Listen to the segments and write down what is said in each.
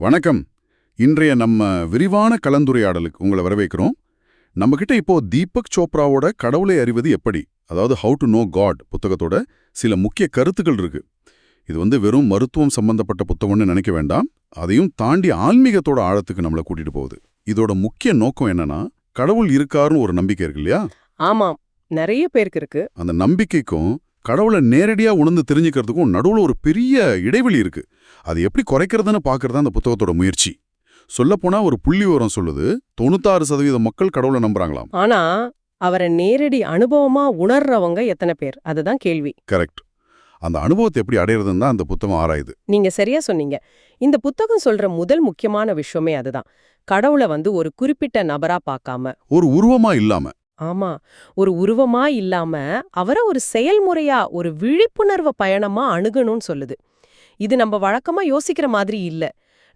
வணக்கம். இன்றைய நம்ம விரிவான கலந்துரையாடலுக்கு உங்களை வரவேற்கிறோம். நம்மகிட்ட இப்போ தீபக் சோப்ராவோட கடவுளை அறிவது எப்படி? அதாவது ஹவு டு நோ காட் புத்தகத்தோட சில முக்கிய கருத்துக்கள் இருக்கு. இது வந்து வெறும் மருத்துவம் சம்பந்தப்பட்ட புத்தகம்னு நினைக்க வேண்டாம். அதையும் தாண்டி ஆன்மீகத்தோட ஆழத்துக்கு நம்மளை கூட்டிட்டு போகுது. இதோட முக்கிய நோக்கம் என்னன்னா கடவுள் இருக்காருன்னு ஒரு நம்பிக்கை இருக்கு இல்லையா? ஆமாம். நிறைய பேருக்கு இருக்கு. அந்த நம்பிக்கைக்கும் கடவுளை நேரடியா உணர்ந்து தெரிஞ்சுக்கிறதுக்கும் நடுவுல ஒரு பெரிய இடைவெளி இருக்கு. அது எப்படி குறைக்கிறதுன்னு பார்க்கறது அந்த புத்தகத்தோட முயற்சி. சொல்லப்போனா ஒரு புள்ளி விவரம் சொல்லுது. தொண்ணூத்தாறு சதவீத மக்கள் கடவுளை நம்புறாங்களாம். ஆனா அவரை நேரடி அனுபவமா உணர்றவங்க எத்தனை பேர்? அதுதான் கேள்வி. கரெக்ட் அந்த அனுபவத்தை எப்படி அடையிறதுன்னு தான் அந்த புத்தகம் ஆராயுது. நீங்க சரியா சொன்னீங்க. இந்த புத்தகம் சொல்ற முதல் முக்கியமான விஷயமே அதுதான். கடவுளை வந்து ஒரு குறிப்பிட்ட நபரா பார்க்காம. ஒரு உருவமா இல்லாம. ஆமா. ஒரு உருவமா இல்லாம அவரை ஒரு செயல்முறையா ஒரு விழிப்புணர்வு பயணமா அணுகணும்னு சொல்லுது. இது நம்ம வழக்கமா யோசிக்கிற மாதிரி இல்ல.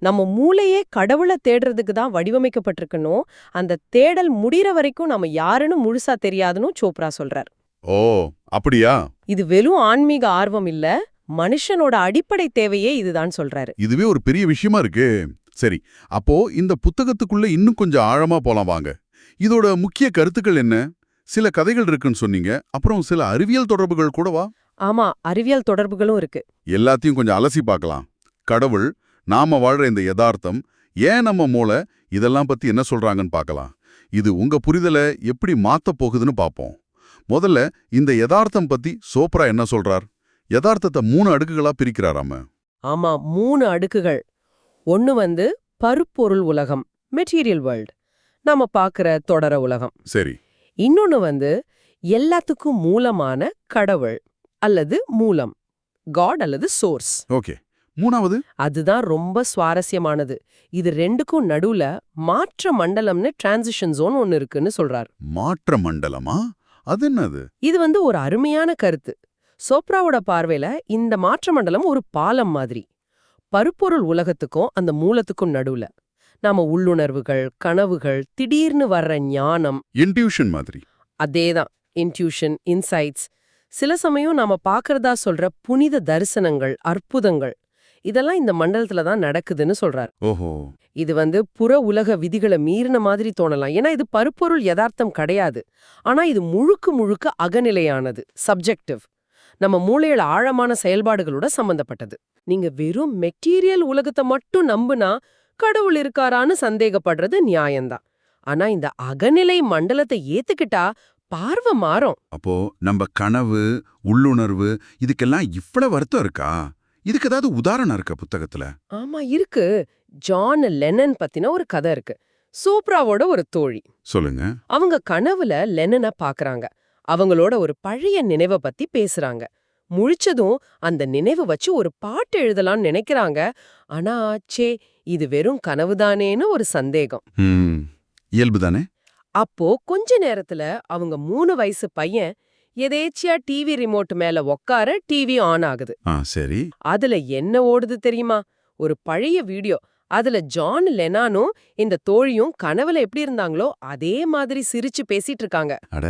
நம்ம மூளையே கடவுளை தேடுறதுக்கு தான் வடிவமைக்கப்பட்டிருக்கணும். அந்த தேடல் முடிகிற வரைக்கும் நம்ம யாருன்னு முழுசா தெரியாதுன்னு சோப்ரா சொல்றார். ஓ அப்படியா? இது வெறும் ஆன்மீக ஆர்வம் இல்ல மனுஷனோட அடிப்படை தேவையே இதுதான் சொல்றாரு. இதுவே ஒரு பெரிய விஷயமா இருக்கு. சரி அப்போ இந்த புத்தகத்துக்குள்ள இன்னும் கொஞ்சம் ஆழமா போலாம் வாங்க. இதோட முக்கிய கருத்துக்கள் என்ன? சில கதைகள் இருக்குன்னு சொன்னீங்க அப்புறம் சில அறிவியல் தொடர்புகள் கூடவா? ஆமா அறிவியல் தொடர்புகளும் இருக்கு. எல்லாத்தையும் கொஞ்சம் அலசி பார்க்கலாம். கடவுள் நாம வாழ்ற இந்த யதார்த்தம் ஏன் நம்ம மூளை இதெல்லாம் பத்தி என்ன சொல்றாங்கன்னு பார்க்கலாம். இது உங்க புரிதலை எப்படி மாத்தப் போகுதுன்னு பார்ப்போம். முதல்ல இந்த யதார்த்தம் பத்தி சோப்ரா என்ன சொல்றார்? யதார்த்தத்தை மூணு அடுக்குகளா பிரிக்கிறாராம. ஆமா மூணு அடுக்குகள். ஒன்னு வந்து பருப்பொருள் உலகம் மெட்டீரியல் வேர்ல்ட் நாம பாக்குற தொடர உலகம். சரி. இன்னொன்னு வந்து எல்லாத்துக்கும் மூலமான கடவுள். அல்லது மூலம். காட் அல்லது சோர்ஸ் ஓகே மூணாவது? அதுதான் ரொம்ப சுவாரஸ்யமானது. இது ரெண்டுக்கும் நடுவுல மாற்ற மண்டலம்னு டிரான்சிஷன் ஜோன் ஒன்னு இருக்குன்னு சொல்றார். மாற்ற மண்டலமா? அது என்னது? இது வந்து ஒரு அருமையான கருத்து. சோப்ராவோட பார்வையில இந்த மாற்ற மண்டலம் ஒரு பாலம் மாதிரி. பருப்பொருள் உலகத்துக்கும் அந்த மூலத்துக்கும் நடுவுல. நாம உள்ளுணர்வுகள் கனவுகள் திடீர்னு வர்ற ஞானம். இன்ட்யூஷன் மாதிரி. அதேதான். இன்ட்யூஷன் இன்சைட்ஸ் சில சமயம் நாம பார்க்கறதா சொல்ற புனித தரிசனங்கள் அற்புதங்கள் இதெல்லாம் இந்த மண்டலத்துல தான் நடக்குதுன்னு சொல்றார். ஓஹோ. இது வந்து புற உலக விதிகளை மீறின மாதிரி தோணலாம். ஏன்னா இது பருப்பொருள் யதார்த்தம் கிடையாது. ஆனா இது முழுக்க முழுக்க அகநிலையானது சப்ஜெக்டிவ் நம்ம மூளையோட ஆழமான செயல்பாடுகளோட சம்பந்தப்பட்டது. நீங்க வெறும் மெட்டீரியல் உலகத்தை மட்டும் நம்புனா கடவுள் இருக்காரான்னு சந்தேகப்படுறது நியாயம்தான். ஆனா இந்த அகநிலை மண்டலத்தை ஏத்துக்கிட்டா பார்வை மாறும். அப்போ நம்ம கனவு உள்ளுணர்வு இதுக்கெல்லாம் இவ்வளவு வருத்தம் இருக்கா? இதுக்கு ஏதாவது உதாரணம் இருக்கா புத்தகத்துல? ஆமா இருக்கு. ஜான் லெனன் பத்தின ஒரு கதை இருக்கு. சூப்ராவோட ஒரு தோழி. சொல்லுங்க. அவங்க கனவுல லெனனை பாக்குறாங்க. அவங்களோட ஒரு பழைய நினைவை பத்தி பேசுறாங்க. முழிச்சதும் அந்த நினைவு வச்சு ஒரு பாட்டு எழுதலாம்னு நினைக்கிறாங்க. ஆனா சே இது வெறும் கனவுதானேன்னு ஒரு சந்தேகம். ம் இயல்பு தானே அப்போ கொஞ்ச நேரத்துல அவங்க மூணு வயசு பையன் எதேச்சியா டிவி ரிமோட் மேல உக்கார டிவி ஆன் ஆகுது. சரி. அதுல என்ன ஓடுது தெரியுமா? ஒரு பழைய வீடியோ. அதுல ஜான் லெனானும் இந்த தோழியும் கனவுல எப்படி இருந்தாங்களோ அதே மாதிரி சிரிச்சு பேசிட்டு இருக்காங்க. அட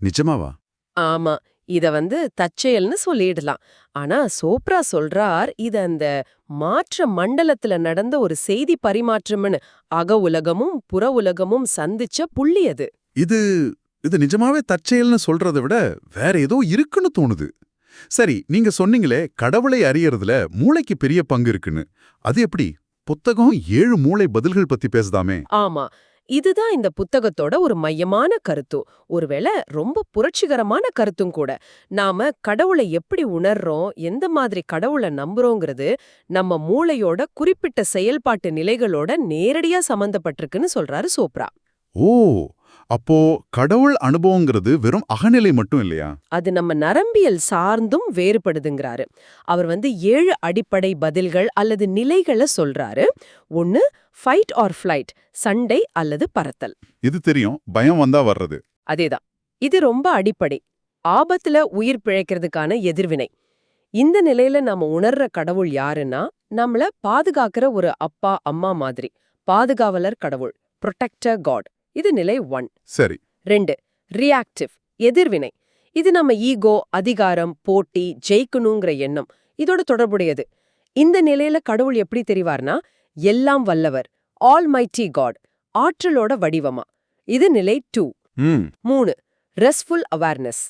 நிஜமாவா? ஆமா. இத வந்து தற்செயல்னு சொல்லிடலாம். ஆனா சோப்ரா சொல்றார் இது அந்த மாற்ற மண்டலத்துல நடந்த ஒரு செய்தி பரிமாற்றம்னு. அக உலகமும் புற உலகமும் சந்திச்ச புள்ளி அது. இது இது நிஜமாவே தற்செயல்னு சொல்றதை விட வேற ஏதோ இருக்குன்னு தோணுது. சரி நீங்க சொன்னீங்களே கடவுளை அறியறதுல மூளைக்கு பெரிய பங்கு இருக்குன்னு. அது எப்படி? புத்தகம் ஏழு மூளை பதில்கள் பத்தி பேசுதாமே. ஆமா. இதுதான் இந்த புத்தகத்தோட ஒரு மையமான கருத்து. ஒருவேளை ரொம்ப புரட்சிகரமான கருத்தும் கூட. நாம கடவுளை எப்படி உணர்றோம் எந்த மாதிரி கடவுளை நம்புறோங்கிறது நம்ம மூளையோட குறிப்பிட்ட செயல்பாட்டு நிலைகளோட நேரடியா சம்பந்தப்பட்டிருக்குன்னு சொல்றாரு சோப்ரா. ஓ! அப்போ கடவுள் அனுபவங்கிறது வெறும் அகநிலை மட்டும் இல்லையா? அது நம்ம நரம்பியல் சார்ந்தும் வேறுபடுதுங்கிறாரு. அவர் வந்து ஏழு அடிப்படை பதில்கள் அல்லது நிலைகளை சொல்றாரு. ஒன்னு ஃபைட் ஆர் ஃப்ளைட் சண்டை அல்லது பறத்தல். இது தெரியும். பயம் வந்தா வர்றது. அதேதான். இது ரொம்ப அடிப்படை. ஆபத்துல உயிர் பிழைக்கிறதுக்கான எதிர்வினை. இந்த நிலையில நாம உணர்ற கடவுள் யாருன்னா நம்மள பாதுகாக்கிற ஒரு அப்பா அம்மா மாதிரி. பாதுகாவலர் கடவுள். ப்ரொடெக்டர் காட் இது நிலை ஒன். சரி. ரெண்டு ரியாக்டிவ் எதிர்வினை. இது நம்ம ஈகோ அதிகாரம் போட்டி ஜெயிக்கணுங்கிற எண்ணம். இதோட தொடர்புடையது. இந்த நிலையில கடவுள் எப்படி தெரிவார்னா எல்லாம் வல்லவர் ஆல் மைட்டி காட் ஆற்றலோட வடிவமா. இது நிலை டூ மூணு ரெஸ்ட்ஃபுல் அவேர்னஸ்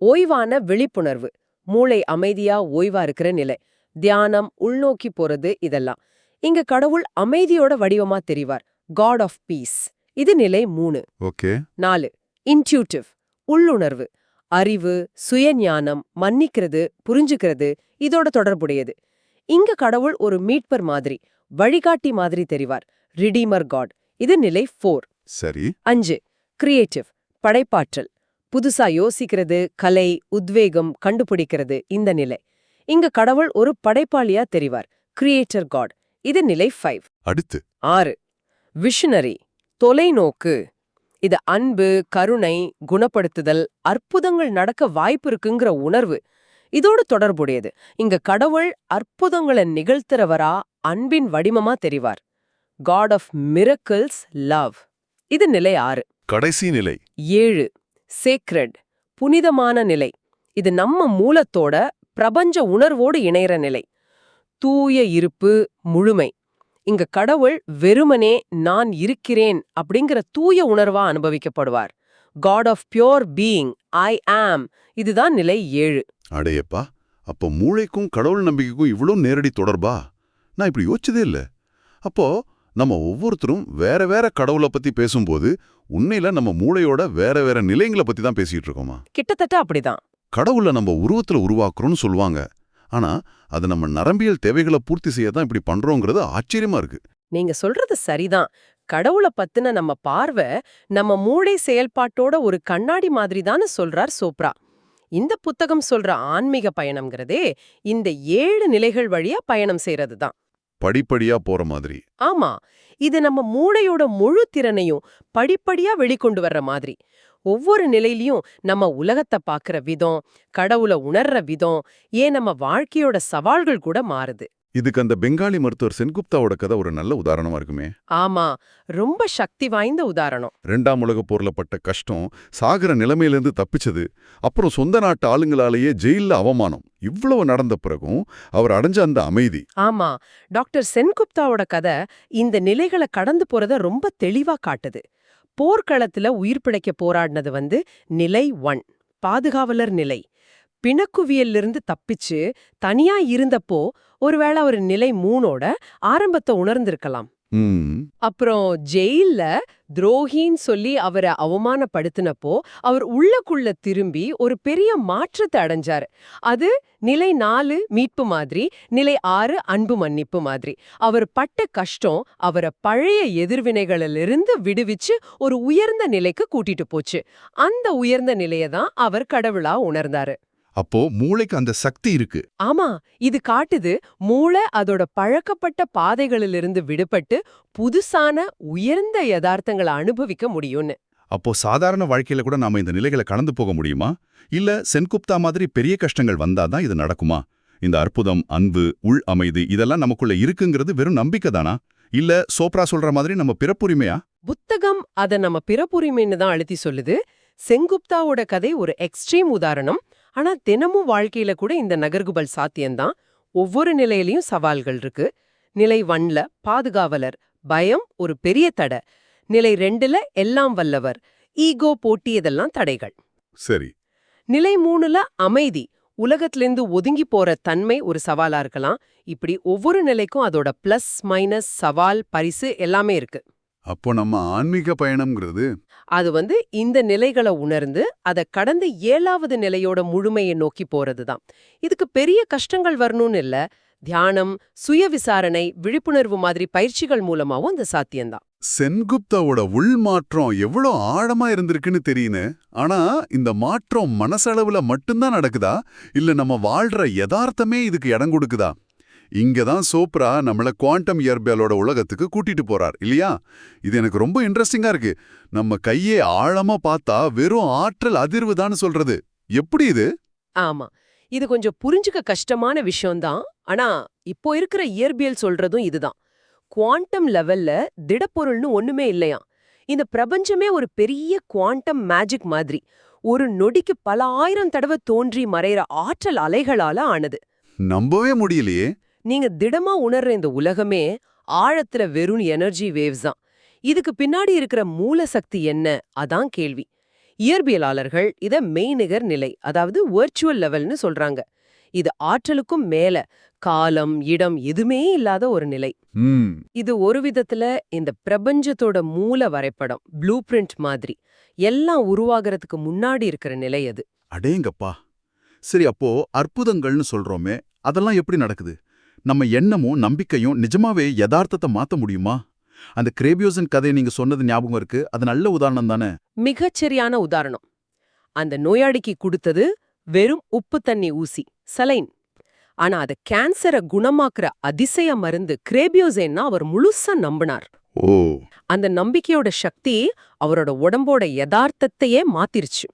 ஓய்வான விழிப்புணர்வு மூளை அமைதியா ஓய்வா இருக்கிற நிலை. தியானம் உள்நோக்கி போறது இதெல்லாம். இங்க கடவுள் அமைதியோட வடிவமா தெரிவார் காட் ஆஃப் பீஸ் இது நிலை மூணு. ஓகே. நாலு. இன்ட்யூட்டிவ். உள்ளுணர்வு. அறிவு சுயஞானம் மன்னிக்கிறது புரிஞ்சுக்கிறது இதோட தொடர்புடையது. இங்க கடவுள் ஒரு மீட்பர் மாதிரி வழிகாட்டி மாதிரி தெரிவார். ரிடீமர் காட் இது நிலை ஃபோர் சரி. அஞ்சு. கிரியேட்டிவ் படைப்பாற்றல். புதுசா யோசிக்கிறது கலை உத்வேகம் கண்டுபிடிக்கிறது இந்த நிலை. இங்க கடவுள் ஒரு படைப்பாளியா தெரிவார். கிரியேட்டர் காட் இது நிலை ஃபைவ் அடுத்து. ஆறு. விஷனரி தொலைநோக்கு. இது அன்பு கருணை குணப்படுத்துதல் அற்புதங்கள் நடக்க வாய்ப்பு இருக்குங்கிற உணர்வு. இதோடு தொடர்புடையது. இங்க கடவுள் அற்புதங்களை நிகழ்த்துறவரா அன்பின் வடிவமா தெரிவார். காட் ஆஃப் மிரக்கிள்ஸ் லவ் இது நிலை ஆறு. கடைசி நிலை. ஏழு. சேக்ரெட் புனிதமான நிலை. இது நம்ம மூலத்தோட பிரபஞ்ச உணர்வோடு இணையற நிலை. தூய இருப்பு முழுமை. இங்க கடவுள் வெறுமனே நான் இருக்கிறேன் அப்படிங்கிற தூய உணர்வா அனுபவிக்கப்படுவார். God of pure being I am இதுதான் நிலை ஏழு. அடையப்பா அப்போ மூளைக்கும் கடவுள் நம்பிக்கைக்கும் இவ்வளோ நேரடி தொடர்பா? நான் இப்படி யோசிச்சதே இல்ல. அப்போ நம்ம ஒவ்வொருத்தரும் வேற வேற கடவுளை பத்தி பேசும்போது உண்மையில நம்ம மூளையோட வேற வேற நிலைங்களை பத்தி தான் பேசிட்டு இருக்கோமா? கிட்டத்தட்ட அப்படிதான். கடவுளை நம்ம உருவத்துல உருவாக்குறோம்னு சொல்லுவாங்க. ஆனா அது நம்ம நரம்பியல் தேவைகளை பூர்த்தி செய்ய தான் இப்படி பண்றோங்கிறது ஆச்சரியமா இருக்கு. நீங்க சொல்றது சரிதான். கடவுள பத்தின நம்ம பார்வை நம்ம மூளை செயல்பாட்டோட ஒரு கண்ணாடி மாதிரி சொல்றார் சோப்ரா. இந்த புத்தகம் சொல்ற ஆன்மீக பயணம்ங்கிறதே இந்த ஏழு நிலைகள் வழியா பயணம் செய்யறது தான் படிப்படியா போற மாதிரி. ஆமா இது நம்ம மூளையோட முழு திறனையும் படிப்படியா வெளிக்கொண்டு வர்ற மாதிரி. ஒவ்வொரு நிலையிலயும் நம்ம உலகத்தை பார்க்கற விதம் கடவுளை உணர்ற விதம் ஏன் நம்ம வாழ்க்கையோட சவால்கள் கூட மாறுது. இதுக்கு அந்த பெங்காலி மருத்துவர் சென்குப்தாவோட கதை ஒரு நல்ல உதாரணமா இருக்குமே. ஆமா ரொம்ப சக்தி வாய்ந்த உதாரணம். ரெண்டாம் உலகப் போர்ல பட்ட கஷ்டம் சாகர நிலைமையிலிருந்து தப்பிச்சது அப்புறம் சொந்த நாட்டு ஆளுங்களாலேயே ஜெயில்ல அவமானம் இவ்வளவு நடந்த பிறகும் அவர் அடைஞ்ச அந்த அமைதி. ஆமா டாக்டர் சென்குப்தாவோட கதை இந்த நிலைகளை கடந்து போறத ரொம்ப தெளிவா காட்டுது. போர்க்களத்துல உயிர் பிழைக்க போராடினது வந்து நிலை ஒன் பாதுகாவலர் நிலை. பிணக்குவியலிருந்து தப்பிச்சு தனியா இருந்தப்போ ஒருவேளை ஒரு நிலை மூணோட ஆரம்பத்தை உணர்ந்திருக்கலாம். அப்புறம் ஜெயில்ல துரோகின்னு சொல்லி அவரை அவமானப்படுத்தினப்போ அவர் உள்ளக்குள்ள திரும்பி ஒரு பெரிய மாற்றத்தை அடைஞ்சாரு. அது நிலை நாலு மீட்பு மாதிரி நிலை ஆறு அன்பு மன்னிப்பு மாதிரி. அவர் பட்ட கஷ்டம் அவரை பழைய எதிர்வினைகளிலிருந்து விடுவிச்சு ஒரு உயர்ந்த நிலைக்கு கூட்டிட்டு போச்சு. அந்த உயர்ந்த நிலையை தான் அவர் கடவுளா உணர்ந்தாரு. அப்போ மூளைக்கு அந்த சக்தி இருக்கு. ஆமா இது காட்டுது மூளை அதோட பழக்கப்பட்ட பாதைகளிலிருந்து விடுபட்டு புதுசான உயர்ந்த யதார்த்தங்களை அனுபவிக்க முடியும்னு. அப்போ சாதாரண வாழ்க்கையில கூட நாம இந்த நிலைகளை கடந்து போக முடியுமா? இல்ல சென்குப்தா மாதிரி பெரிய கஷ்டங்கள் வந்தாதான் இது நடக்குமா? இந்த அற்புதம் அன்பு உள் அமைதி இதெல்லாம் நமக்குள்ள இருக்குங்கிறது வெறும் நம்பிக்கை தானா? இல்ல சோப்ரா சொல்ற மாதிரி நம்ம பிறப்புரிமையா? புத்தகம் அத நம்ம பிறப்புரிமைன்னு தான் அழுத்தி சொல்லுது. செங்குப்தாவோட கதை ஒரு எக்ஸ்ட்ரீம் உதாரணம். ஆனா தினமும் வாழ்க்கையில கூட இந்த நகர்குபல் சாத்தியம்தான். ஒவ்வொரு நிலையிலயும் சவால்கள் இருக்கு. நிலை ஒன்ல பாதுகாவலர் பயம் ஒரு பெரிய தடை. நிலை ரெண்டுல எல்லாம் வல்லவர் ஈகோ போட்டி இதெல்லாம் தடைகள். சரி. நிலை மூணுல அமைதி. உலகத்திலிருந்து ஒதுங்கி போற தன்மை ஒரு சவாலா இருக்கலாம். இப்படி ஒவ்வொரு நிலைக்கும் அதோட பிளஸ் மைனஸ் சவால் பரிசு எல்லாமே இருக்கு. அப்போ நம்ம ஆன்மீக பயணம்ங்கிறது அது வந்து இந்த நிலைகளை உணர்ந்து அதை கடந்து ஏழாவது நிலையோட முழுமையை நோக்கி போறதுதான். இதுக்கு பெரிய கஷ்டங்கள் வரணும்னு இல்ல. தியானம் சுய விசாரணை விழிப்புணர்வு மாதிரி பயிற்சிகள் மூலமாவும் அந்த சாத்தியம்தான். சென்குப்தாவோட உள் மாற்றம் எவ்வளோ ஆழமா இருந்திருக்குன்னு தெரியுது ஆனா இந்த மாற்றம் மனசளவுல மட்டும்தான் நடக்குதா? இல்ல நம்ம வாழ்ற யதார்த்தமே இதுக்கு இடம் கொடுக்குதா? இங்கதான் சோப்ரா நம்மள குவாண்டம் இயற்பியலோட உலகத்துக்கு கூட்டிட்டு போறார் இல்லையா? இது எனக்கு ரொம்ப இன்ட்ரெஸ்டிங்கா இருக்கு. நம்ம கையே ஆழமா பார்த்தா வெறும் ஆற்றல் அதிர்வுதான்னு சொல்றது. எப்படி இது? ஆமா. இது கொஞ்சம் புரிஞ்சுக்க கஷ்டமான விஷயம்தான். ஆனா இப்போ இருக்கிற இயற்பியல் சொல்றதும் இதுதான். குவாண்டம் லெவல்ல திடப்பொருள்னு ஒண்ணுமே இல்லையாம். இந்த பிரபஞ்சமே ஒரு பெரிய குவாண்டம் மேஜிக் மாதிரி. ஒரு நொடிக்கு பல ஆயிரம் தடவை தோன்றி மறையிற ஆற்றல் அலைகளால ஆனது. நம்பவே முடியலையே. நீங்க திடமா உணர்ற இந்த உலகமே ஆழத்துல வெறும் எனர்ஜி வேவ்ஸ் தான். இதுக்கு பின்னாடி இருக்கிற மூல சக்தி என்ன? அதான் கேள்வி. இயற்பியலாளர்கள் இத மெய்நிகர் நிலை அதாவது வெர்ச்சுவல் லெவல்னு சொல்றாங்க. இது ஆற்றலுக்கும் மேல காலம் இடம் எதுவுமே இல்லாத ஒரு நிலை. இது ஒரு விதத்துல இந்த பிரபஞ்சத்தோட மூல வரைபடம் ப்ளூ பிரிண்ட் மாதிரி எல்லாம் உருவாகிறதுக்கு முன்னாடி இருக்கிற நிலை அது. அடேங்கப்பா. சரி அப்போ அற்புதங்கள்னு சொல்றோமே அதெல்லாம் எப்படி நடக்குது? நம்ம எண்ணமும் நம்பிக்கையும் நிஜமாவே யதார்த்தத்தை மாத்த முடியுமா? அந்த கிரேபியோசன் கதையை நீங்க சொன்னது ஞாபகம் இருக்கு. அது நல்ல உதாரணம் தானே? மிகச்சரியான உதாரணம். அந்த நோயாளிக்கு கொடுத்தது வெறும் உப்பு தண்ணி ஊசி சலைன் ஆனா அத கேன்சரை குணமாக்குற அதிசய மருந்து கிரேபியோசேன்னா அவர் முழுசா நம்பினார். ஓ. அந்த நம்பிக்கையோட சக்தி அவரோட உடம்போட யதார்த்தத்தையே மாத்திருச்சு.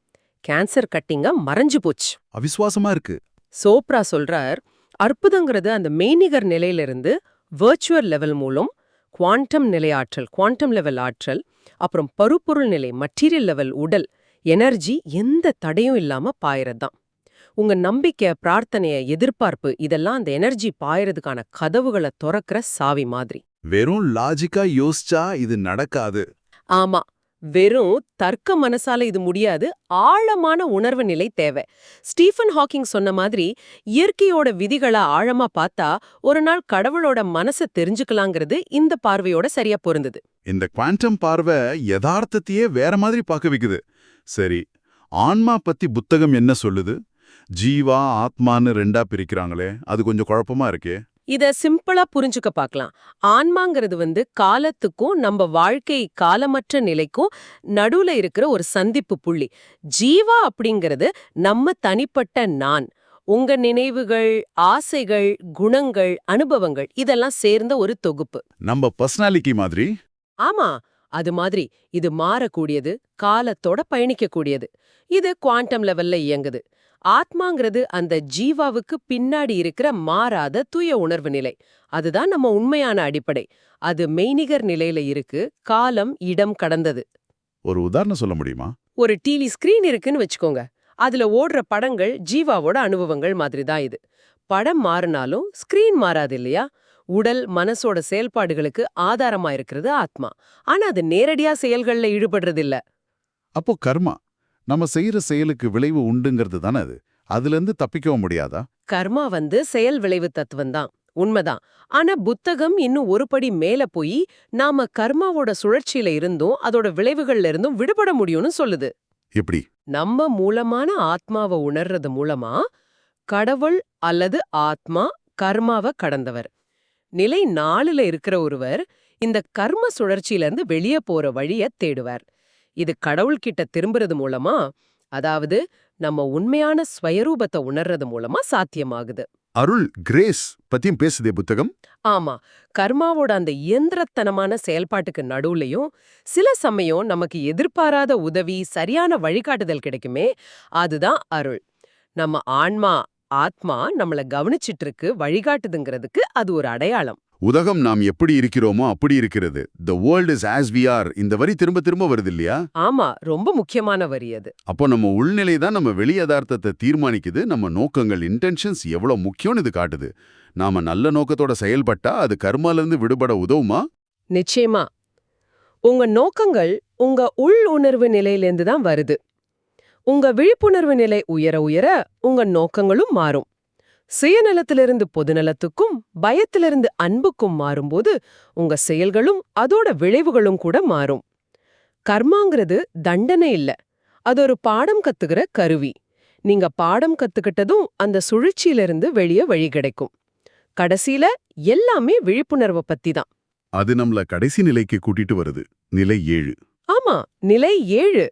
கேன்சர் கட்டிங்க மறைஞ்சு போச்சு. அவிசுவாசமா இருக்கு. சோப்ரா சொல்றார் அற்புதங்கிறது அந்த மெய்நிகர் நிலையிலிருந்து வெர்ச்சுவல் லெவல் மூலம் குவாண்டம் நிலை ஆற்றல் குவாண்டம் லெவல் ஆற்றல் அப்புறம் பருப்பொருள் நிலை மட்டீரியல் லெவல் உடல் எனர்ஜி எந்த தடையும் இல்லாம பாயறதுதான். உங்க நம்பிக்கை பிரார்த்தனைய எதிர்பார்ப்பு இதெல்லாம் அந்த எனர்ஜி பாயறதுக்கான கதவுகளை திறக்கிற சாவி மாதிரி. வெறும் லாஜிக்கா யோசிச்சா இது நடக்காது. ஆமா. வெறும் தர்க்க மனசால இது முடியாது ஆழமான உணர்வு நிலை தேவை. ஸ்டீஃபன் ஹாக்கிங் சொன்ன மாதிரி இயற்கையோட விதிகளை ஆழமா பார்த்தா ஒரு நாள் கடவுளோட மனசை தெரிஞ்சுக்கலாங்கிறது இந்த பார்வையோட சரியா பொருந்தது. இந்த குவாண்டம் பார்வை யதார்த்தத்தையே வேற மாதிரி பார்க்க வைக்குது சரி ஆன்மா பத்தி புத்தகம் என்ன சொல்லுது? ஜீவா ஆத்மான்னு ரெண்டா பிரிக்கிறாங்களே அது கொஞ்சம் குழப்பமா இருக்கே. இத சிம்பிளா புரிஞ்சுக்க பார்க்கலாம் ஆன்மாங்கிறது வந்து காலத்துக்கும் நம்ம வாழ்க்கை காலமற்ற நிலைக்கும் நடுவுல இருக்கிற ஒரு சந்திப்பு புள்ளி. ஜீவா அப்படிங்கிறது நம்ம தனிப்பட்ட நான். உங்க நினைவுகள் ஆசைகள் குணங்கள் அனுபவங்கள் இதெல்லாம் சேர்ந்த ஒரு தொகுப்பு. நம்ம பர்சனாலிட்டி மாதிரி? ஆமா அது மாதிரி. இது மாறக்கூடியது காலத்தோட பயணிக்கக்கூடியது. இது குவாண்டம் லெவல்ல இயங்குது. ஆத்மாங்கிறது அந்த ஜீவாவுக்கு பின்னாடி இருக்கிற மாறாத தூய உணர்வு நிலை. அதுதான் நம்ம உண்மையான அடிப்படை. அது மெய்நிகர் நிலையில இருக்கு காலம் இடம் கடந்தது. ஒரு உதாரணம் சொல்ல முடியுமா? ஒரு டிவி ஸ்கிரீன் இருக்குன்னு வச்சுக்கோங்க. அதுல ஓடுற படங்கள் ஜீவாவோட அனுபவங்கள் மாதிரி தான் இது. படம் மாறினாலும் ஸ்கிரீன் மாறாது இல்லையா? உடல் மனசோட செயல்பாடுகளுக்கு ஆதாரமா இருக்கிறது ஆத்மா. ஆனா அது நேரடியா செயல்கள்ல ஈடுபடுறது இல்ல அப்போ கர்மா நம்ம செய்யற செயலுக்கு விளைவு உண்டுங்கிறது தானே அது? அதுல இருந்து தப்பிக்கவும் முடியாதா? கர்மா வந்து செயல் விளைவு தத்துவம் தான். உண்மைதான். ஆனா புத்தகம் இன்னும் ஒரு படி மேல போய் நாம கர்மாவோட சுழற்சியில இருந்தும் அதோட விளைவுகள்ல இருந்தும் விடுபட முடியும்னு சொல்லுது. எப்படி? நம்ம மூலமான ஆத்மாவை உணர்றது மூலமா கடவுள் அல்லது ஆத்மா கர்மாவை கடந்தவர். நிலை நாலுல இருக்கிற ஒருவர் இந்த கர்ம சுழற்சியில இருந்து வெளியே போற வழிய தேடுவார். இது கடவுள்கிட்ட திரும்புறது மூலமா அதாவது நம்ம உண்மையான ஸ்வயரூபத்தை உணர்றது மூலமா சாத்தியமாகுது. அருள் கிரேஸ் பத்தியும் பேசுதே புத்தகம். ஆமா கர்மாவோட அந்த இயந்திரத்தனமான செயல்பாட்டுக்கு நடுவுலயும் சில சமயம் நமக்கு எதிர்பாராத உதவி சரியான வழிகாட்டுதல் கிடைக்குமே அதுதான் அருள். நம்ம ஆன்மா ஆத்மா நம்மள கவனிச்சிட்டு இருக்கு வழிகாட்டுதுங்கிறதுக்கு அது ஒரு அடையாளம். உலகம் நாம் எப்படி இருக்கிறோமோ அப்படி இருக்கிறது. The world is as we are இந்த வரி திரும்ப திரும்ப வருது இல்லையா? ஆமா ரொம்ப முக்கியமான வரி அது. அப்போ நம்ம உள்நிலை தான் நம்ம வெளி யதார்த்தத்தை தீர்மானிக்குது. நம்ம நோக்கங்கள் இன்டென்ஷன்ஸ் எவ்வளவு முக்கியம்னு இது காட்டுது. நாம நல்ல நோக்கத்தோட செயல்பட்டா அது கர்மாலேருந்து விடுபட உதவுமா? நிச்சயமா. உங்க நோக்கங்கள் உங்க உள் உணர்வு நிலையிலேருந்து தான் வருது. உங்க விழிப்புணர்வு நிலை உயர உயர உங்க நோக்கங்களும் மாறும். சுயநலத்திலிருந்து பொதுநலத்துக்கும் பயத்திலிருந்து அன்புக்கும் மாறும்போது உங்க செயல்களும் அதோட விளைவுகளும் கூட மாறும். கர்மாங்கிறது தண்டனை இல்ல. அது ஒரு பாடம் கத்துக்கிற கருவி. நீங்க பாடம் கத்துக்கிட்டதும் அந்த சுழற்சியிலிருந்து வெளியே வழி கிடைக்கும். கடைசியில எல்லாமே விழிப்புணர்வை பத்தி தான். அது நம்மள கடைசி நிலைக்கு கூட்டிட்டு வருது. நிலை ஏழு. ஆமா நிலை ஏழு.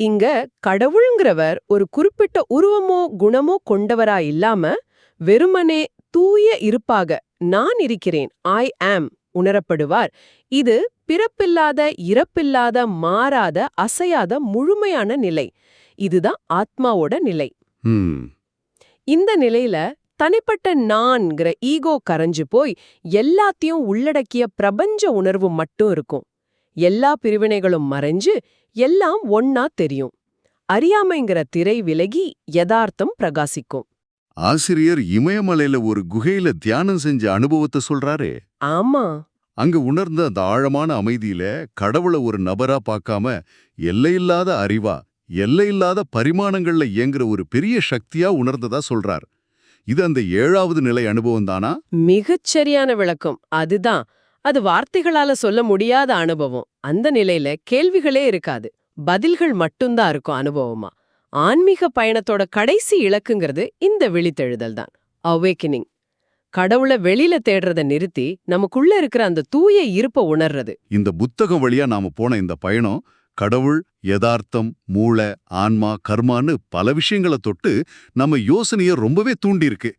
இங்க கடவுள்ங்கிறவர் ஒரு குறிப்பிட்ட உருவமோ குணமோ கொண்டவரா இல்லாம வெறுமனே தூய இருப்பாக நான் இருக்கிறேன் ஐ ஆம் உணரப்படுவார். இது பிறப்பில்லாத இறப்பில்லாத மாறாத அசையாத முழுமையான நிலை. இதுதான் ஆத்மாவோட நிலை. இந்த நிலையில தனிப்பட்ட நான்கிற ஈகோ கரைஞ்சு போய் எல்லாத்தையும் உள்ளடக்கிய பிரபஞ்ச உணர்வு மட்டும் இருக்கும். எல்லா பிரிவினைகளும் மறைஞ்சு எல்லாம் ஒன்னா தெரியும். அறியாமைங்கிற திரை விலகி யதார்த்தம் பிரகாசிக்கும். ஆசிரியர் இமயமலையில ஒரு குகையில தியானம் செஞ்ச அனுபவத்தை சொல்றாரே. ஆமா. அங்க உணர்ந்த அந்த ஆழமான அமைதியில கடவுளை ஒரு நபரா பார்க்காம எல்லையில்லாத அறிவா எல்லையில்லாத பரிமாணங்கள்ல இயங்குற ஒரு பெரிய சக்தியா உணர்ந்ததா சொல்றார். இது அந்த ஏழாவது நிலை அனுபவம் தானா? மிகச் சரியான விளக்கம். அதுதான். அது வார்த்தைகளால சொல்ல முடியாத அனுபவம். அந்த நிலையில கேள்விகளே இருக்காது. பதில்கள் மட்டும்தான் இருக்கும் அனுபவமா. ஆன்மீக பயணத்தோட கடைசி இலக்குங்கிறது இந்த விழித்தெழுதல் தான் அவேக்கனிங் கடவுளை வெளியில தேடுறத நிறுத்தி நமக்குள்ள இருக்கிற அந்த தூய இருப்ப உணர்றது. இந்த புத்தகம் வழியா நாம போன இந்த பயணம் கடவுள் யதார்த்தம் மூளை ஆன்மா கர்மான்னு பல விஷயங்களை தொட்டு நம்ம யோசனைய ரொம்பவே தூண்டியிருக்கு.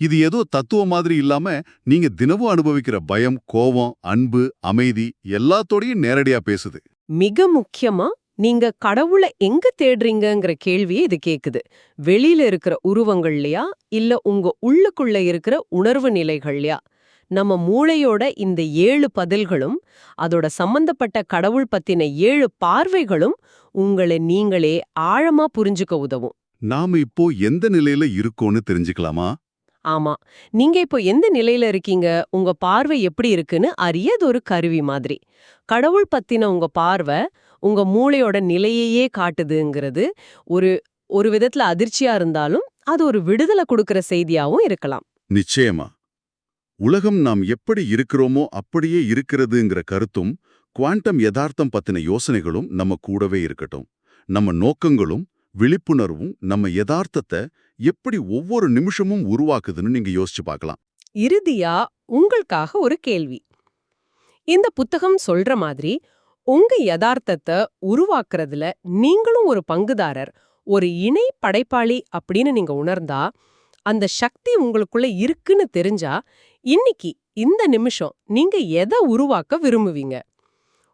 இது ஏதோ தத்துவம் மாதிரி இல்லாம நீங்க தினமும் அனுபவிக்கிற பயம் கோபம் அன்பு அமைதி எல்லாத்தோடையும் நேரடியா பேசுது. மிக முக்கியமா நீங்க கடவுளை எங்க தேடுறீங்கங்கிற கேள்வியை இது கேக்குது. வெளியில இருக்கிற உருவங்கள்லயா இல்ல உங்க உள்ளுக்குள்ள இருக்கிற உணர்வு நிலைகள்லயா நம்ம மூளையோட இந்த ஏழு பதில்களும் அதோட சம்பந்தப்பட்ட கடவுள் பத்தின ஏழு பார்வைகளும் உங்களை நீங்களே ஆழமா புரிஞ்சுக்க உதவும். நாம இப்போ எந்த நிலையில இருக்கோம்னு தெரிஞ்சுக்கலாமா? ஆமா. நீங்க இப்போ எந்த நிலையில இருக்கீங்க? உங்க பார்வை எப்படி இருக்குன்னு அறிய அது ஒரு கருவி மாதிரி. கடவுள் பத்தின உங்க பார்வை உங்க மூளையோட நிலையையே காட்டுதுங்கிறது ஒரு ஒரு விதத்துல அதிர்ச்சியா இருந்தாலும் அது ஒரு விடுதலை கொடுக்கிற செய்தியாவும் இருக்கலாம். நிச்சயமா. உலகம் நாம் எப்படி இருக்கிறோமோ அப்படியே இருக்கிறதுங்கிற கருத்தும் குவாண்டம் யதார்த்தம் பத்தின யோசனைகளும் நம்ம கூடவே இருக்கட்டும். நம்ம நோக்கங்களும் விழிப்புணர்வும் நம்ம யதார்த்தத்தை எப்படி ஒவ்வொரு நிமிஷமும் உருவாக்குதுன்னு நீங்க யோசிச்சு பார்க்கலாம். இறுதியா உங்களுக்காக ஒரு கேள்வி. இந்த புத்தகம் சொல்ற மாதிரி உங்க யதார்த்தத்தை உருவாக்குறதுல நீங்களும் ஒரு பங்குதாரர் ஒரு இணை படைப்பாளி அப்படின்னு நீங்க உணர்ந்தா அந்த சக்தி உங்களுக்குள்ள இருக்குன்னு தெரிஞ்சா இன்னைக்கு இந்த நிமிஷம் நீங்க எதை உருவாக்க விரும்புவீங்க?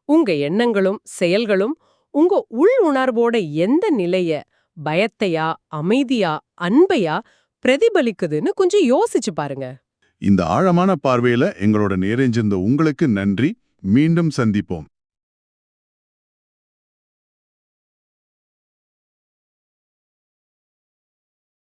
உங்க எண்ணங்களும் செயல்களும் உங்க உள் உணர்வோட எந்த நிலைய பயத்தையா அமைதியா அன்பையா பிரதிபலிக்குதுன்னு கொஞ்சம் யோசிச்சு பாருங்க. இந்த ஆழமான பார்வையில எங்களோட நேரஞ்சிருந்த உங்களுக்கு நன்றி. மீண்டும் சந்திப்போம்.